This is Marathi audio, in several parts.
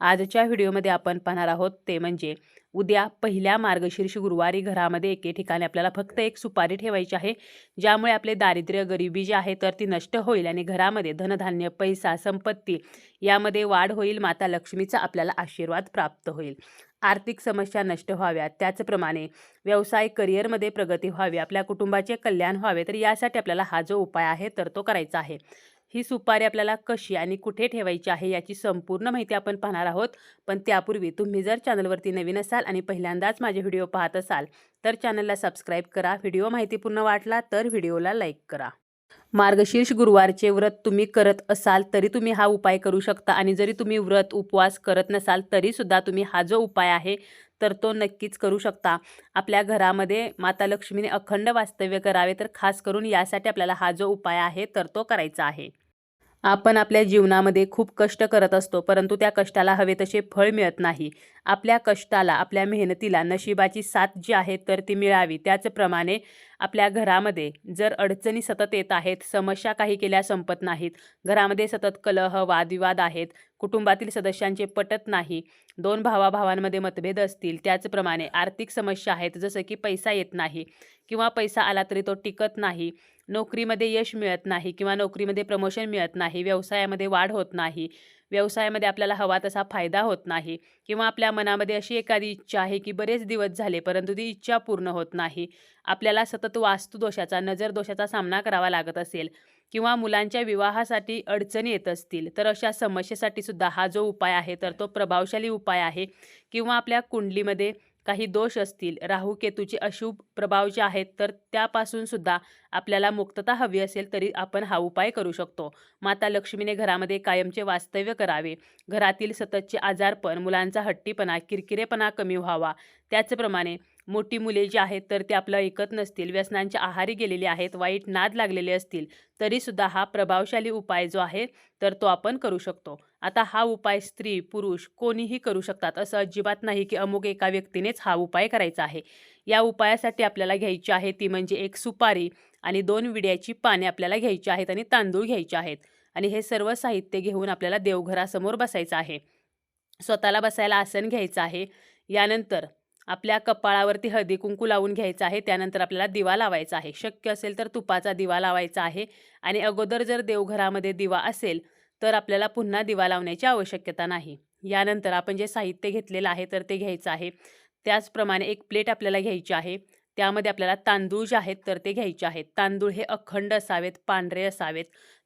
आजच्या व्हिडिओमध्ये आपण पाहणार आहोत ते म्हणजे उद्या पहिल्या मार्गशीर्ष गुरुवारी घरामध्ये एके ठिकाणी आपल्याला फक्त एक सुपारी ठेवायची आहे ज्यामुळे आपले दारिद्र्य गरिबी जी आहे तर ती नष्ट होईल आणि घरामध्ये धनधान्य पैसा संपत्ती यामध्ये वाढ होईल माता लक्ष्मीचा आपल्याला आशीर्वाद प्राप्त होईल. आर्थिक समस्या नष्ट व्हाव्यात. त्याचप्रमाणे व्यवसाय करिअरमध्ये प्रगती व्हावी आपल्या कुटुंबाचे कल्याण व्हावे तर यासाठी आपल्याला हा जो उपाय आहे तर तो करायचा आहे. ही सुपारी आपल्याला कशी आणि कुठे ठेवायची आहे याची संपूर्ण माहिती आपण पाहणार आहोत. पण त्यापूर्वी तुम्ही जर चॅनलवरती नवीन असाल आणि पहिल्यांदाच माझे व्हिडिओ पाहत असाल तर चॅनलला सबस्क्राईब करा. व्हिडिओ माहितीपूर्ण वाटला तर व्हिडिओला लाईक करा. मार्गशीर्ष गुरुवारचे व्रत तुम्ही करत असाल तरी तुम्ही हा उपाय करू शकता आणि जरी तुम्ही व्रत उपवास करत नसाल तरीसुद्धा तुम्ही हा जो उपाय आहे तर तो नक्कीच करू शकता. आपल्या घरामध्ये माता लक्ष्मीने अखंड वास्तव्य करावे तर खास करून यासाठी आपल्याला हा जो उपाय आहे तर तो करायचा आहे. आपण आपल्या जीवनामध्ये खूप कष्ट करत असतो परंतु त्या कष्टाला हवे तसे फळ मिळत नाही. आपल्या कष्टाला आपल्या मेहनतीला नशिबाची साथ जी आहे तर ती मिळावी. त्याचप्रमाणे आपल्या घरामध्ये जर अडचणी सतत येत आहेत समस्या काही केल्या संपत नाहीत घरामध्ये सतत कलह वादविवाद आहेत कुटुंबातील सदस्यांचे पटत नाही. दोन भावाभावांमध्ये मतभेद असतील. त्याचप्रमाणे आर्थिक समस्या आहेत जसं की पैसा येत नाही किंवा पैसा आला तरी तो टिकत नाही. नोकरीमध्ये यश मिळत नाही किंवा नोकरीमध्ये प्रमोशन मिळत नाही. व्यवसायामध्ये वाढ होत नाही. व्यवसायामध्ये आपल्याला हवा तसा फायदा होत नाही किंवा आपल्या मनामध्ये अशी एखादी इच्छा आहे की बरेच दिवस झाले परंतु ती इच्छा पूर्ण होत नाही. आपल्याला सतत वास्तुदोषाचा नजर दोषाचा सामना करावा लागत असेल. किंवा मुलांच्या विवाहासाठी अडचणी येत असतील तर अशा समस्येसाठी सुद्धा हा जो उपाय आहे तर तो प्रभावशाली उपाय आहे. किंवा आपल्या कुंडलीमध्ये काही दोष असतील राहू केतूचे अशुभ प्रभाव जे आहेत तर त्यापासून सुद्धा आपल्याला मुक्तता हवी असेल तरी आपण हा उपाय करू शकतो. माता लक्ष्मीने घरामध्ये कायमचे वास्तव्य करावे. घरातील सततचे आजारपण मुलांचा हट्टीपणा किरकिरेपणा कमी व्हावा. त्याचप्रमाणे मोठी मुले जी आहेत तर ते आपलं ऐकत नसतील व्यसनांच्या आहारी गेलेले आहेत वाईट नाद लागलेले असतील तरीसुद्धा हा प्रभावशाली उपाय जो आहे तर तो आपण करू शकतो. आता हा उपाय स्त्री पुरुष कोणीही करू शकतात असं अजिबात नाही की अमुक एका व्यक्तीनेच हा उपाय करायचा आहे. या उपायासाठी आपल्याला घ्यायची आहे ती म्हणजे एक सुपारी आणि दोन विड्याची पाने आपल्याला घ्यायची आहेत आणि तांदूळ घ्यायचे आहेत. आणि हे सर्व साहित्य घेऊन आपल्याला देवघरासमोर बसायचं आहे. स्वतःला बसायला आसन घ्यायचं आहे. यानंतर आपल्या कपाळावरती हळदी कुंकू लावून घ्यायचं आहे. त्यानंतर आपल्याला दिवा लावायचा आहे. शक्य असेल तर तुपाचा दिवा लावायचा आहे. आणि अगोदर जर देवघरामध्ये दिवा असेल तर आपल्याला पुन्हा दिवा लावण्याची आवश्यकता नाही. यानंतर आपण जे साहित्य घेतलेलं आहे तर ते घ्यायचं आहे. त्याचप्रमाणे एक प्लेट आपल्याला घ्यायची आहे. त्यामध्ये आपल्याला तांदूळ जे आहेत तर ते घ्यायचे आहेत. तांदूळ हे अखंड असावेत पांढरे असावेत.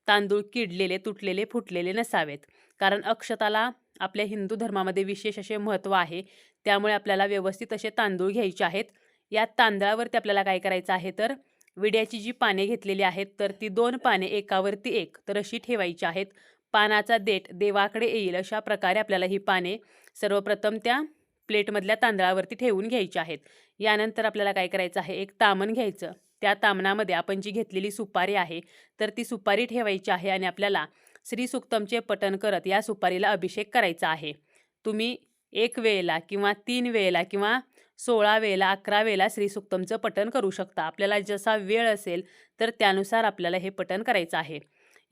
तांदूळ किडलेले तुटलेले फुटलेले नसावेत. कारण अक्षताला आपल्या हिंदू धर्मामध्ये विशेष असे महत्त्व आहे. त्यामुळे आपल्याला व्यवस्थित असे तांदूळ घ्यायचे आहेत. या तांदळावरती आपल्याला काय करायचं आहे तर विड्याची जी पाने घेतलेली आहेत तर ती दोन पाने एकावरती एक तर अशी ठेवायची आहेत. पानाचा देठ देवाकडे येईल अशा प्रकारे आपल्याला ही पाने सर्वप्रथम त्या प्लेटमधल्या तांदळावरती ठेवून घ्यायची आहेत. यानंतर आपल्याला काय करायचं आहे एक तामण घ्यायचं. त्या तामणामध्ये आपण जी घेतलेली सुपारी आहे तर ती सुपारी ठेवायची आहे आणि आपल्याला श्री सुक्तमचे पठण करत या सुपारीला अभिषेक करायचा आहे. तुम्ही एक वेळेला किंवा तीन वेळेला किंवा सोळा वेळेला अकरा वेळेला श्रीसुक्तमचं पठण करू शकता. आपल्याला जसा वेळ असेल तर त्यानुसार आपल्याला हे पठण करायचं आहे.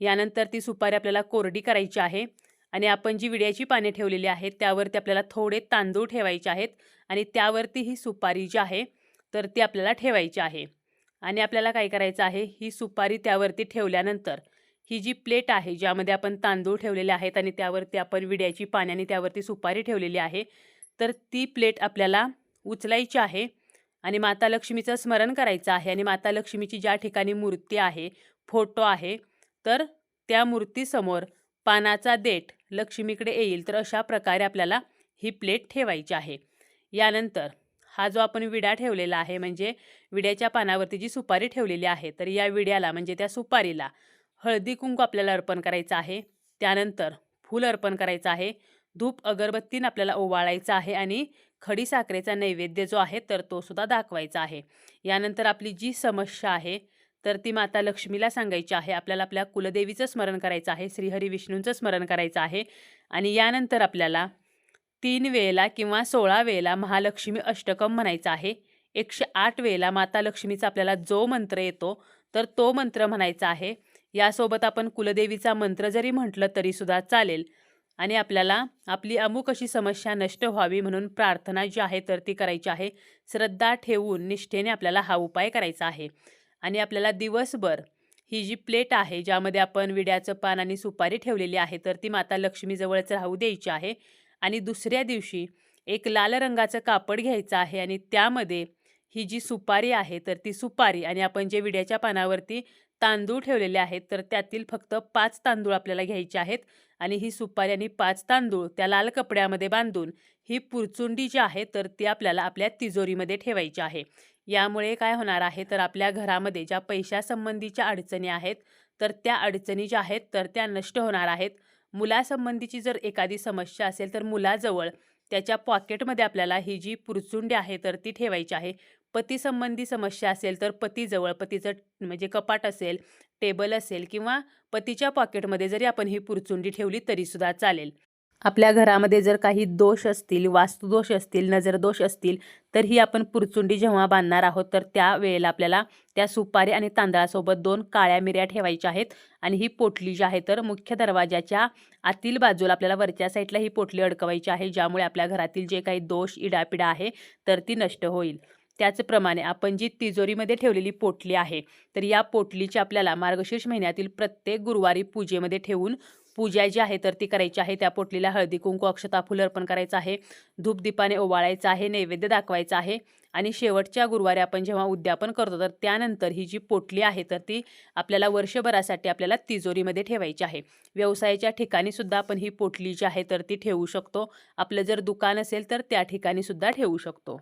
यानंतर ती सुपारी आपल्याला कोरडी करायची आहे आणि आपण जी विड्याची पाने ठेवलेली आहेत त्यावरती आपल्याला थोडे तांदूळ ठेवायचे आहेत आणि त्यावरती ही सुपारी जी आहे तर ती आपल्याला ठेवायची आहे. आणि आपल्याला काय करायचं आहे ही सुपारी त्यावरती ठेवल्यानंतर ही जी प्लेट आहे ज्यामध्ये आपण तांदूळ ठेवलेले आहेत आणि त्यावरती आपण विड्याची पाण्याने त्यावरती सुपारी ठेवलेली आहे तर ती प्लेट आपल्याला उचलायची आहे आणि माता लक्ष्मीचं स्मरण करायचं आहे आणि माता लक्ष्मीची ज्या ठिकाणी मूर्ती आहे फोटो आहे तर त्या मूर्तीसमोर पानाचा देठ लक्ष्मीकडे येईल तर अशा प्रकारे आपल्याला ही प्लेट ठेवायची आहे. यानंतर हा जो आपण विडा ठेवलेला आहे म्हणजे विड्याच्या पानावरती जी सुपारी ठेवलेली आहे तर या विड्याला म्हणजे त्या सुपारीला हळदी कुंकू आपल्याला अर्पण करायचं आहे. त्यानंतर फूल अर्पण करायचं आहे. धूप अगरबत्तीनं आपल्याला ओवाळायचं आहे आणि खडी साखरेचा नैवेद्य जो आहे तर तो सुद्धा दाखवायचा आहे. यानंतर आपली जी समस्या आहे तर ती माता लक्ष्मीला सांगायची आहे. आपल्याला आपल्या कुलदेवीचं स्मरण करायचं आहे श्रीहरी विष्णूंचं स्मरण करायचं आहे. आणि यानंतर आपल्याला तीन वेळेला किंवा सोळा वेळेला महालक्ष्मी अष्टकम म्हणायचं आहे. एकशे आठ वेळेला माता लक्ष्मीचा आपल्याला जो मंत्र येतो तर तो मंत्र म्हणायचा आहे. यासोबत आपण कुलदेवीचा मंत्र जरी म्हटलं तरीसुद्धा चालेल. आणि आपल्याला आपली अमुक अशी समस्या नष्ट व्हावी म्हणून प्रार्थना जी आहे तर ती करायची आहे. श्रद्धा ठेवून निष्ठेने आपल्याला हा उपाय करायचा आहे. आणि आपल्याला दिवसभर ही जी प्लेट आहे ज्यामध्ये आपण विड्याचं पान आणि सुपारी ठेवलेली आहे तर ती माता लक्ष्मीजवळच राहू द्यायची आहे. आणि दुसऱ्या दिवशी एक लाल रंगाचं कापड घ्यायचं आहे आणि त्यामध्ये ही जी सुपारी आहे तर ती सुपारी आणि आपण जे विड्याच्या पानावरती तांदूळ ठेवलेले आहेत तर त्यातील फक्त पाच तांदूळ आपल्याला घ्यायचे आहेत. आणि ही सुपारी आणि पाच तांदूळ त्या लाल कपड्यामध्ये बांधून ही पुरचुंडी जी आहे तर ती आपल्याला आपल्या तिजोरीमध्ये ठेवायची आहे. यामुळे काय होणार आहे तर आपल्या घरामध्ये ज्या पैशासंबंधीच्या अडचणी आहेत तर त्या अडचणी ज्या आहेत तर त्या नष्ट होणार आहेत. मुलासंबंधीची जर एखादी समस्या असेल तर मुलाजवळ त्याच्या पॉकेटमध्ये आपल्याला ही जी पुरचुंडी आहे तर ती ठेवायची आहे. पतीसंबंधी समस्या असेल तर पतीजवळ पतीचं म्हणजे कपाट असेल टेबल असेल किंवा पतीच्या पॉकेटमध्ये जरी आपण ही पुरचुंडी ठेवली तरीसुद्धा चालेल. आपल्या घरामध्ये जर काही दोष असतील वास्तुदोष असतील नजरदोष असतील तर ही आपण पुरचुंडी जेव्हा बांधणार आहोत तर त्या वेळेला आपल्याला त्या सुपारी आणि तांदळासोबत दोन काळ्या मिऱ्या ठेवायच्या आहेत आणि ही पोटली जी आहे तर मुख्य दरवाजाच्या आतील बाजूला आपल्याला वरच्या साईडला ही पोटली अडकवायची आहे ज्यामुळे आपल्या घरातील जे काही दोष इडापिडा आहे तर ती नष्ट होईल. त्याचप्रमाणे आपण जी तिजोरीमध्ये ठेवलेली पोटली आहे तर या पोटलीची आपल्याला मार्गशीर्ष महिन्यातील प्रत्येक गुरुवारी पूजेमध्ये ठेवून पूजा जी आहे तर ती करायची आहे. त्या पोटलीला हळदी कुंकू अक्षता फुल अर्पण करायचं आहे. धूपदीपाने ओवाळायचं आहे नैवेद्य दाखवायचं आहे. आणि शेवटच्या गुरुवारी आपण जेव्हा उद्यापन करतो तर त्यानंतर ही जी पोटली आहे तर ती आपल्याला वर्षभरासाठी आपल्याला तिजोरीमध्ये ठेवायची आहे. व्यवसायाच्या ठिकाणी सुद्धा आपण ही पोटली जी आहे तर ती ठेवू शकतो. आपलं जर दुकान असेल तर त्या ठिकाणी सुद्धा ठेवू शकतो.